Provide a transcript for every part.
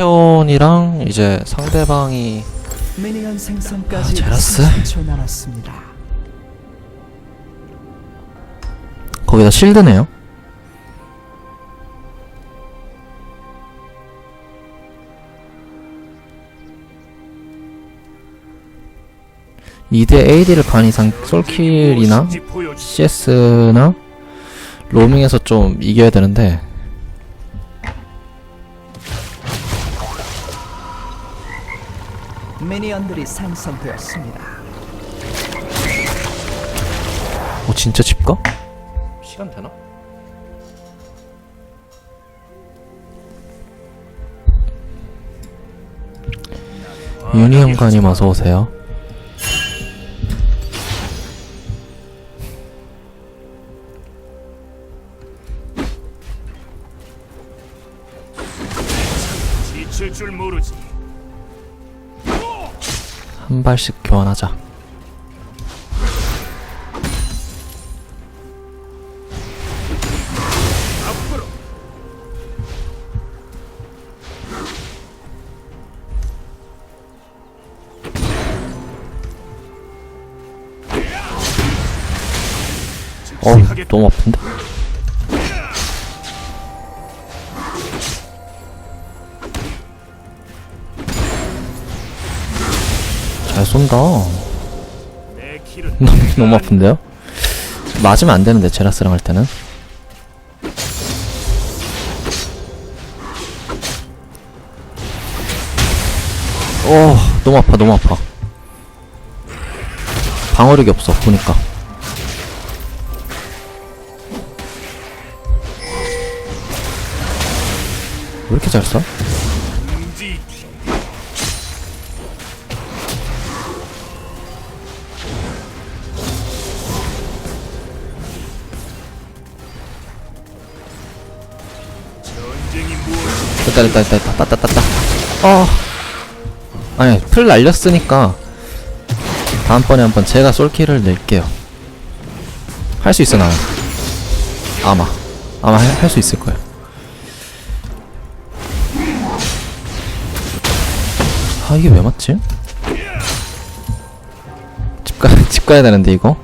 판테온이랑 이제 상대방이 미니언 생성까지 아, 제라스? 30초 남았습니다. 거기다 실드네요. 이대 AD를 반 이상 솔킬이나 CS나 로밍에서 좀 이겨야 되는데 미니언들이 생성되었습니다. 어 진짜 집가? 시간 되나? 유니언가님 어서 오세요. 발씩 교환하자. 너무 아픈데? 길은 너무, 아픈데요? 맞으면 안 되는데 제라스랑 할 때는 어 너무 아파 너무 아파 방어력이 없어 보니까 왜 이렇게 잘 쏴? 됐다 됐다 됐다 됐다. 따따 따따 어. 아니 풀 날렸으니까 다음번에 한번 제가 솔킬을 낼게요. 할 수 있어 나는. 아마. 아마 할 수 있을 거예요. 아 이게 왜 맞지? 집, 가, 집 가야 되는데 이거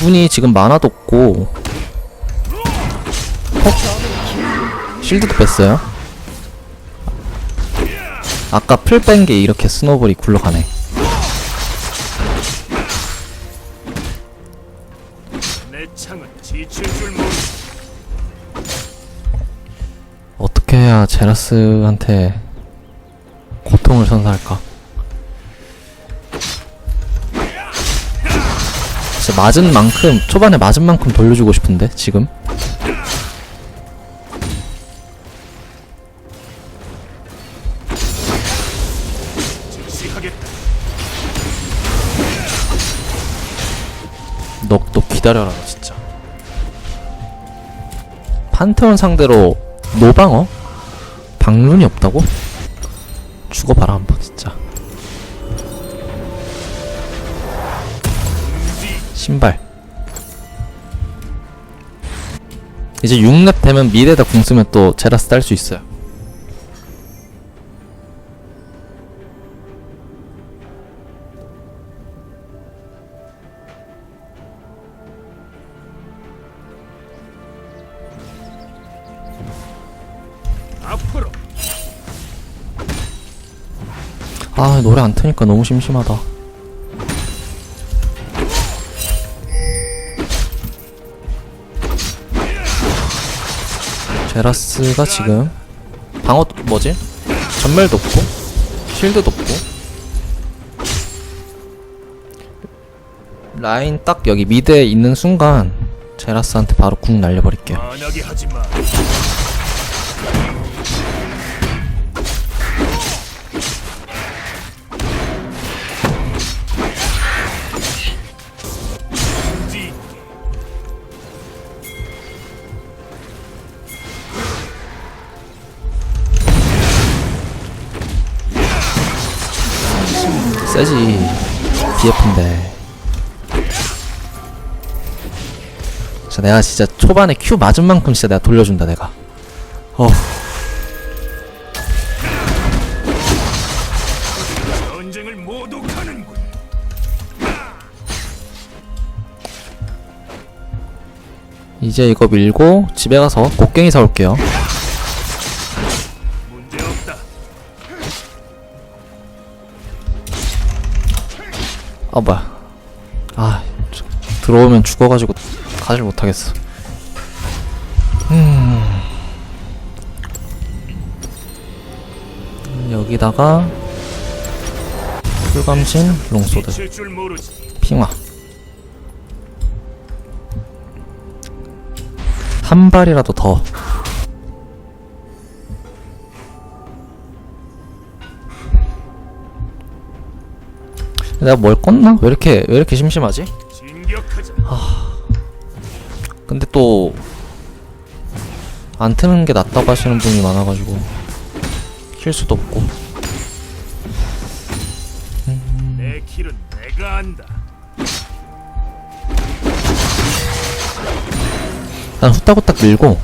이분이 지금 만화도 없고 헉 실드도 뺐어요? 아까 풀 뺀 게 이렇게 스노볼이 굴러가네. 어떻게 해야 제라스한테 고통을 선사할까 진짜 맞은 만큼 초반에 맞은 만큼 돌려주고 싶은데 지금 너 기다려라 너 진짜 판테온 상대로 노방어? 방룬이 없다고? 죽어봐라 한번 신발. 이제 6렙 되면 미래다 궁 쓰면 또 제라스 딸 수 있어요. 아 노래 안 트니까 너무 심심하다 제라스가 지금 방어 뭐지? 전멸도 없고 실드도 없고. 라인 딱 여기 미드에 있는 순간 제라스한테 바로 궁 날려버릴게요 세지. BF인데. 진짜 내가 진짜 초반에 Q 맞은 만큼 진짜 내가 돌려준다 내가. 어. 이제 이거 밀고 집에 가서 곡괭이 사올게요 아 뭐야. 아 저- 들어오면 죽어가지고 가질 못하겠어. 음. 여기다가 풀감신 롱소드. 핑화. 한 발이라도 더 내가 뭘 껐나? 왜 이렇게 왜 이렇게 심심하지? 진격하자. 근데 또 안 트는 게 낫다고 하시는 분이 많아가지고 킬 수도 없고 내 길은 내가 안다. 난 후딱후딱 밀고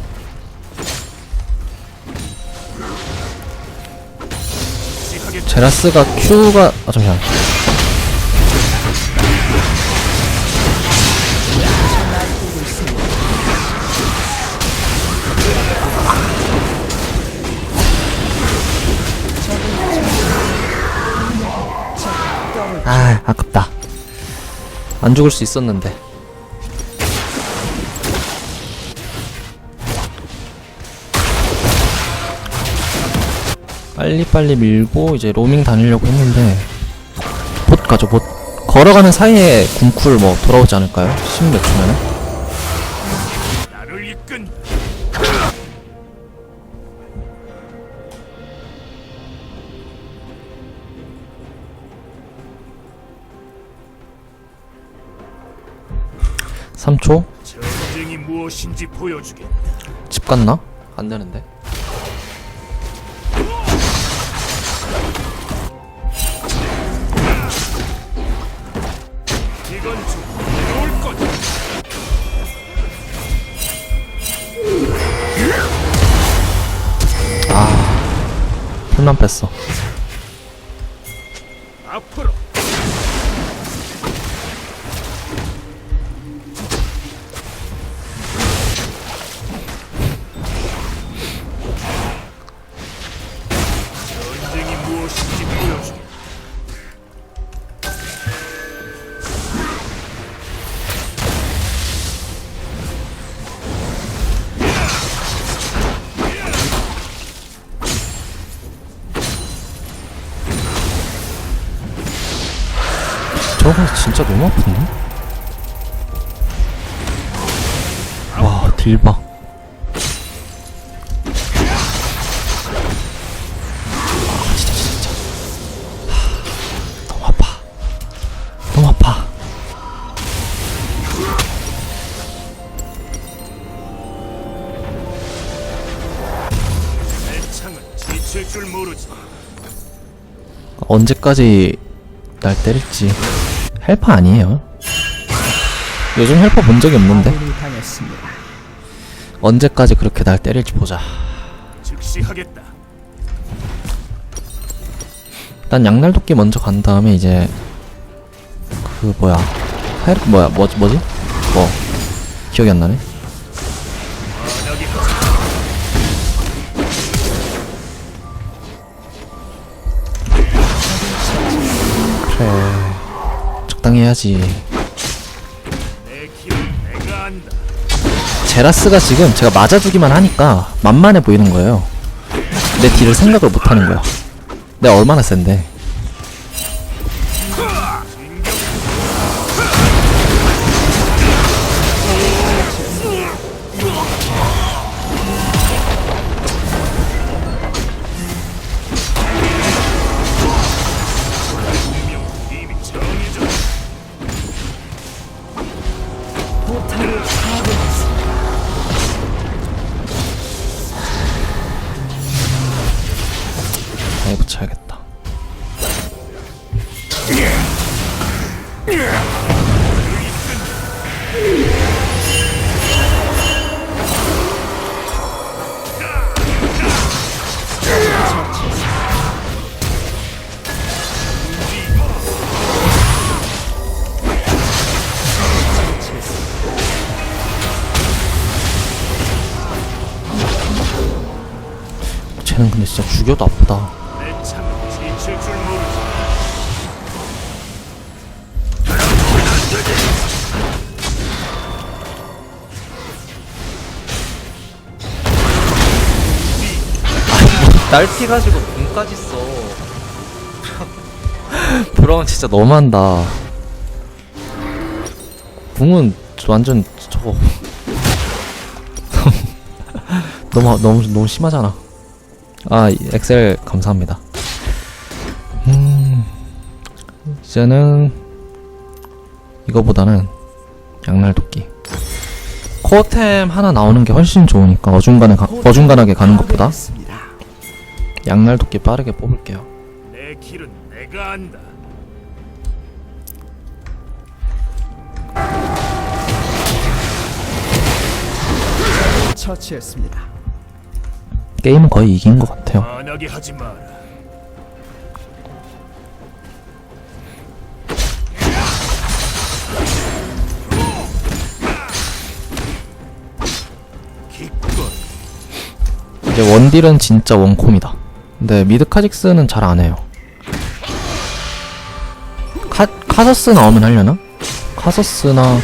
제라스가 Q가 아 잠시만 아 아깝다. 안 죽을 수 있었는데. 빨리빨리 밀고 이제 로밍 다니려고 했는데 봇 가죠 봇. 걸어가는 사이에 궁쿨 뭐 돌아오지 않을까요? 10몇 초면은 나를 이끈. 삼초 전쟁이 무엇인지 보여주게. 집 갔나? 안 되는데 이건 좀 어려울 거다. 풀만 뺐어 저거 진짜 너무 아픈데? 와 딜봐 아 너무 아파 너무 아파. 언제까지 날 때릴지 헬퍼 아니에요. 요즘 헬퍼 본 적이 없는데. 언제까지 그렇게 날 때릴지 보자. 즉시 하겠다. 일단 양날도끼 먼저 간 다음에 이제 그 뭐야? 하이르 뭐야? 뭐 뭐지? 뭐? 기억이 안 나네 적당히 해야지. 내 길은 내가 안다. 제라스가 지금 제가 맞아주기만 하니까 만만해 보이는 거예요. 내 딜을 생각을 못하는 거야. 내가 얼마나 센데 쟤는 근데 진짜 죽여도 아프다. 날피 가지고 궁까지 써. 브라운 진짜 너무한다. 궁은 완전 저거 너무 너무 너무 심하잖아. 아이 엑셀 감사합니다. 음 이제는 이거보다는 양날도끼. 코어템 하나 나오는 게 훨씬 좋으니까 어중간에 가, 어중간하게 가는 것보다. 양날도끼 빠르게 뽑을게요. 내 길은 내가 안다. 처치했습니다. 게임은 거의 이긴 것 같아요. 하지 마라. 이제 원딜은 진짜 원콤이다. 근데 미드 카직스는 잘 안 해요. 카 카서스 나오면 하려나? 카서스나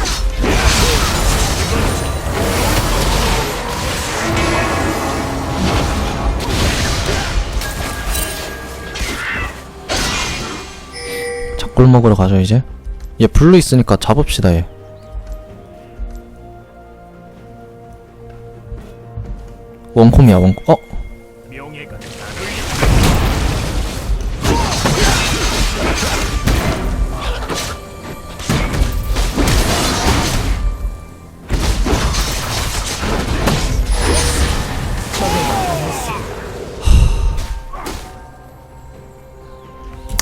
골 먹으러 가죠 이제. 얘 블루 있으니까 잡읍시다 얘. 원콤이야 원콤. 어?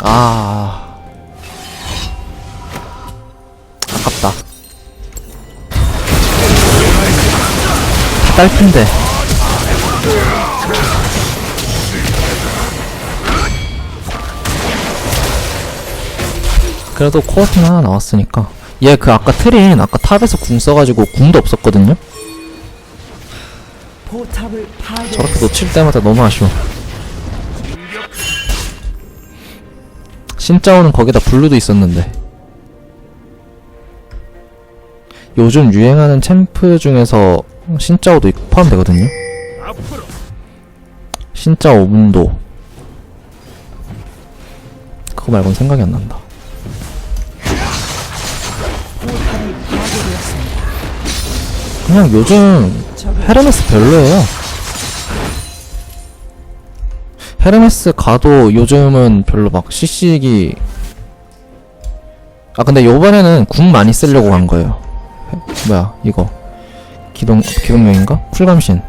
아 딸핀데. 그래도 코어팅 하나 나왔으니까. 얘 그 아까 트린 아까 탑에서 궁 써가지고 궁도 없었거든요. 저렇게 놓칠 때마다 너무 아쉬워. 신짜오는 거기다 블루도 있었는데. 요즘 유행하는 챔프 중에서 신짜오도 있- 포함되거든요. 신짜오 문도. 그거 말고는 생각이 안 난다. 그냥 요즘 헤르메스 별로예요. 헤르메스 가도 요즘은 별로 막 CC기 아 근데 요번에는 궁 많이 쓰려고 간 거예요. 헤- 뭐야 이거 기동 기동명인가? 쿨감신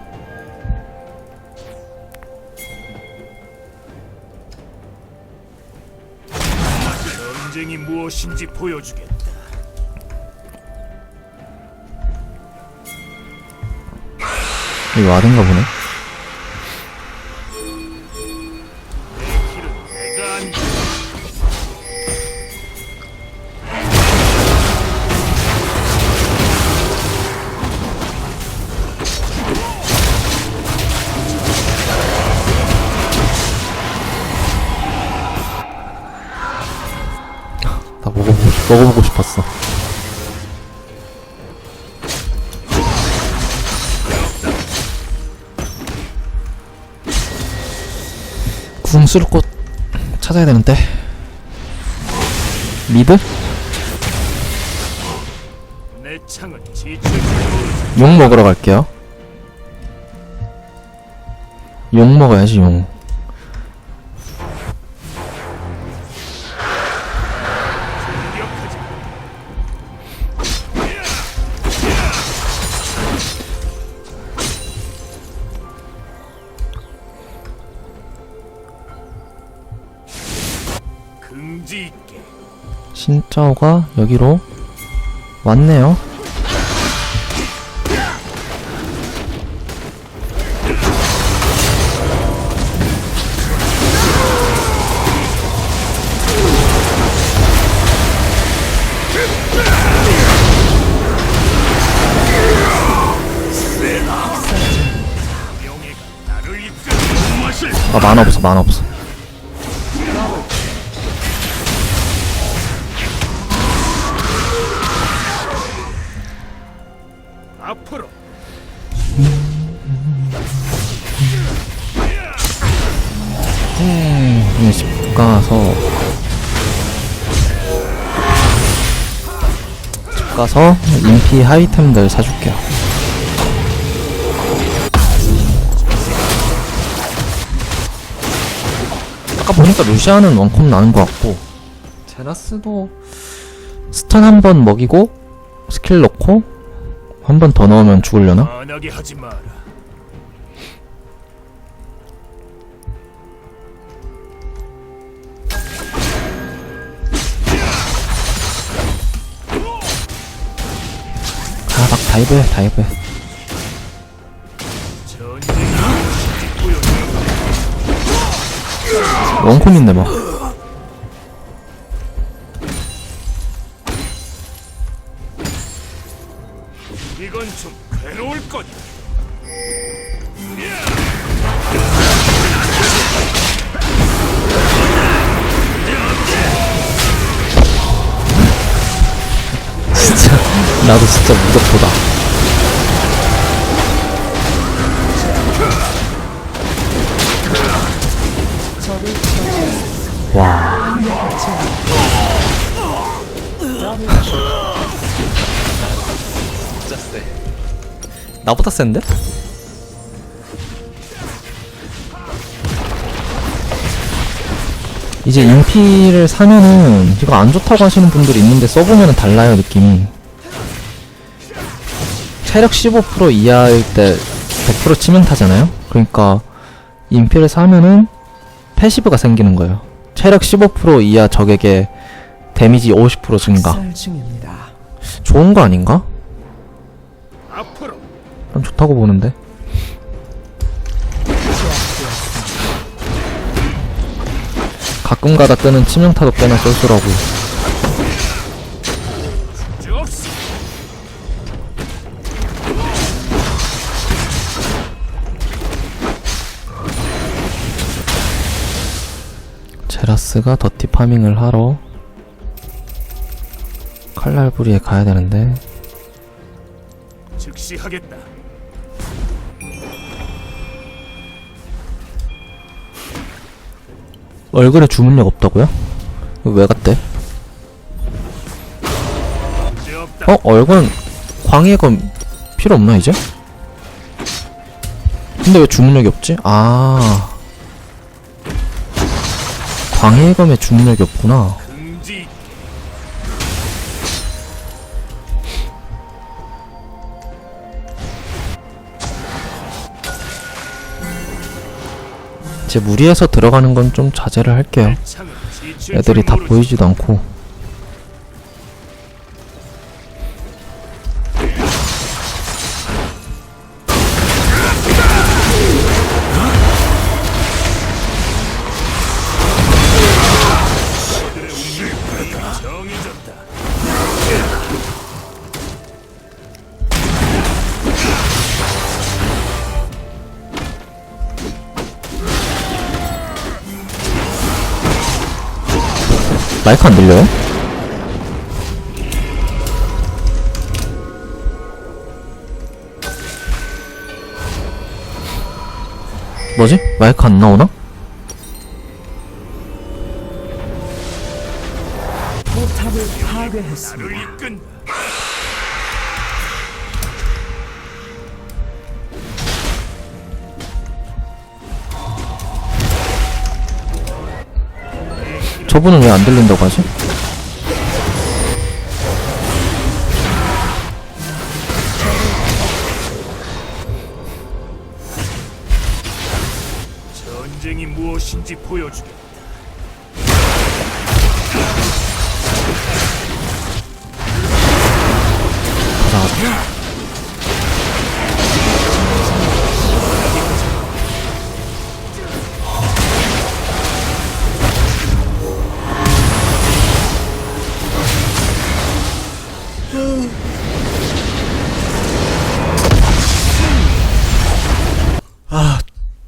전쟁이 무엇인지 보여주겠다. 이거 와든가 보네 먹어보고, 싶- 싶었어. 궁수를꽃 찾아야 되는데. 미드? 용 먹으러 갈게요. 용 먹어야지 용 짜오가 여기로 왔네요. 아 만화 없어 만화 없어 이제 집 가서 집 가서 인피 하이템들 사줄게요 아까 보니까 루시아는 원콤 나는 것 같고 제라스도 스턴 한 번 먹이고 스킬 넣고 한 번 더 넣으면 죽으려나? 만하게 하지 마라. 다이브해 다이브해. 원콤인데 뭐 처치했습니다. 와 진짜 세 나보다 센데? 이제 인피를 사면은 이거 안 좋다고 하시는 분들이 있는데 써보면은 달라요 느낌이 체력 15% 이하일 때 100% 치명 타잖아요? 그러니까 인피를 사면은 패시브가 생기는 거예요. 체력 15% 이하 적에게 데미지 50% 증가. 좋은 거 아닌가? 난 좋다고 보는데. 가끔가다 뜨는 치명타도 꽤나 쏠쏠하고 제라스가 더티 파밍을 하러 칼날부리에 가야 되는데 즉시 하겠다. 얼굴에 주문력 없다고요? 왜 갔대? 문제 없다. 어? 얼굴 광희의 건 필요 없나 이제? 근데 왜 주문력이 없지? 아 검에 주문력이 없구나. 이제 무리해서 들어가는 건 좀 자제를 할게요 애들이 줄 다. 보이지도 않고 마이크 안 들려요? 뭐지? 마이크 안 나오나? 포탑을 파괴했습니다. 저분은 왜 안 들린다고 하지?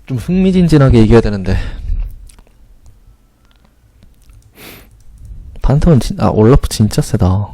좀 흥미진진하게 이겨야 되는데. 판테온 진, 아, 올라프 진짜 세다.